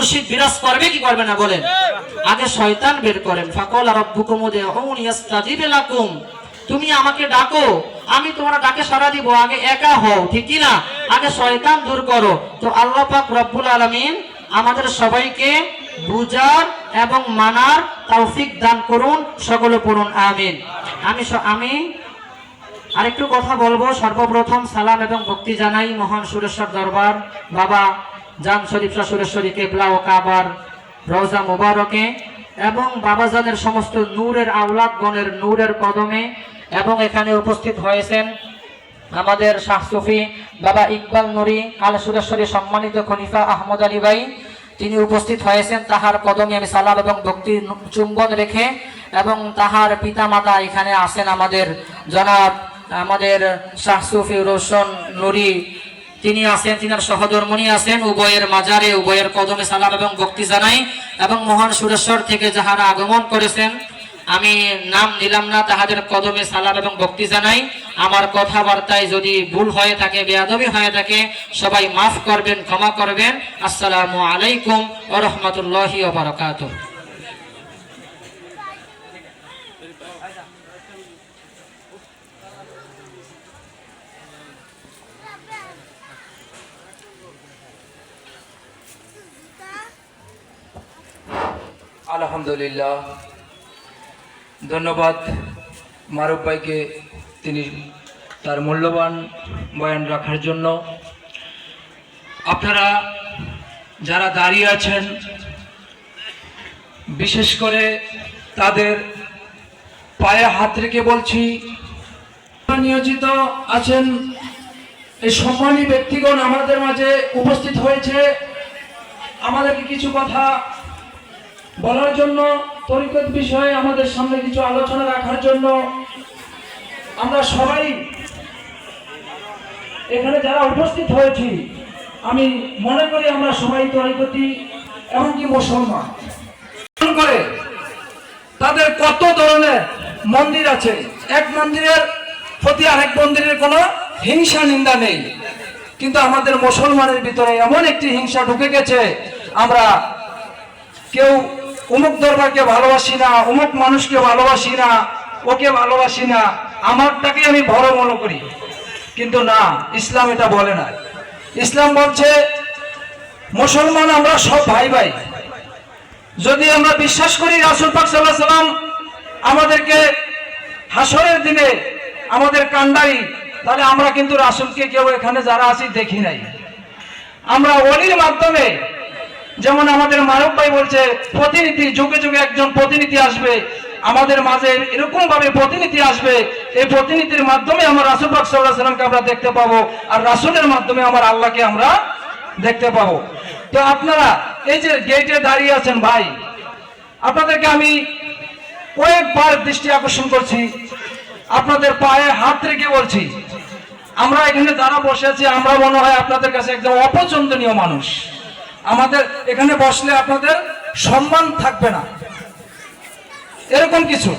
মুর্শিদ বিরাজ করবে কি করবে না বলেন? আগে শয়তান বের করেন। ফাকল লাকুম। তুমি আমাকে ডাকো আমি তোমার ডাকে সাড়া দিব আগে একা হও ঠিক না? আগে শয়তান দূর করো। তো আল্লাহ পাক রব্বুল আলামিন আমাদের সবাইকে বুজার এবং মানার তৌফিক দান করুন সকলে পড়ুন আমিন। আমি আমি আরেকটু কথা বলব। সর্বপ্রথম সালাম এবং ভক্তি জানাই মহান সুরেশ্বর দরবার বাবা জান শরীফ শাহ সুরেশ্বরী কেবলা ও কাবার রোজা মুবারকে এবং বাবাজানের সমস্ত নূরের আউলাদ গণের নূরের কদমে এবং এখানে উপস্থিত হয়েছেন আমাদের শাহ সুফি বাবা ইকবাল নুরি আল সুরেশ্বরী সম্মানিত খলিফা আহমদ আলী ভাই। তিনি উপস্থিত হয়েছেন, তাহার কদমে আমি সালাম এবং ভক্তি চুম্বন রেখে এবং তাহার পিতামাতা এখানে আছেন আমাদের জনাব আমাদের শাহ সুফি রোশন নুরি তিনি আছেন, তিনার সহধর্মণী আছেন, উভয়ের মাজারে, উভয়ের কদমে সালাম এবং ভক্তি জানাই এবং মহান সুরেশ্বর থেকে যাহারা আগমন করেছেন, আমি নাম নিলাম না, তাহাদের কদমে সালাম এবং ভক্তি জানাই। আমার কথাবার্তায় যদি ভুল হয়ে থাকে, বেয়াদবি হয়ে থাকে, সবাই মাফ করবেন, ক্ষমা করবেন। আসসালামু আলাইকুম ও রহমতুল্লাহি বারকাত আলহামদুলিল্লাহ। ধন্যবাদ মারুফ ভাইকে তিনি তার মূল্যবান বয়ান রাখার জন্য। আপনারা যারা দাঁড়িয়ে আছেন, বিশেষ করে তাদের পায়ে হাত রেখে বলছি, নিয়োজিত আছেন এই সম্মানী ব্যক্তিগণ আমাদের মাঝে উপস্থিত হয়েছে। আমাদেরকে কিছু কথা বলার জন্য, তরিকত বিষয়ে আমাদের সামনে কিছু আলোচনা রাখার জন্য আমরা সবাই এখানে যারা উপস্থিত হয়েছি, আমি মনে করি আমরা সবাই তরিকতি এমনকি মুসলমান। করে তাদের কত ধরনের মন্দির আছে? এক মন্দিরের প্রতি আরেক মন্দিরের কোনো হিংসা নিন্দা নেই। কিন্তু আমাদের মুসলমানের ভিতরে এমন একটি হিংসা ঢুকে গেছে, আমরা কেউ অমুক দরবারকে ভালোবাসি না অমুক মানুষকে ভালোবাসি না, ওকে ভালোবাসি না আমারটাকে আমি বড় মনে করি। কিন্তু না, ইসলাম এটা বলে না। ইসলাম বলছে, মুসলমান আমরা সব ভাই ভাই। যদি আমরা বিশ্বাস করি রাসুল পাক সাল্লাহ সাল্লাম আমাদেরকে হাসরের দিনে আমাদের কান্ডারি তাহলে আমরা কিন্তু রাসুলকে কেউ এখানে যারা আছি দেখি নাই। আমরা অলির মাধ্যমে, যেমন আমাদের মানব ভাই বলছে, প্রতিনিধি, যুগে যুগে একজন প্রতিনিধি আসবে, আমাদের মাঝে এরকম ভাবে প্রতিনিধি আসবে, এই প্রতিনিধির মাধ্যমে আমরা রাসুল পাক সাল্লাহ সাল্লামকে আমরা দেখতে পাবো আর রাসুলের মাধ্যমে আমার আল্লাহকে আমরা দেখতে পাবো। তো আপনারা এই যে গেটে দাঁড়িয়ে আছেন ভাই, আপনাদেরকে আমি কয়েকবার দৃষ্টি আকর্ষণ করছি, আপনাদের পায়ে হাত রেখে বলছি আমরা এখানে যারা বসে আছি, আমরা মনে হয় আপনাদের কাছে একদম অপছন্দনীয় মানুষ। আমাদের এখানে বসলে আপনাদের সম্মান থাকবে না। এরকম কিছু।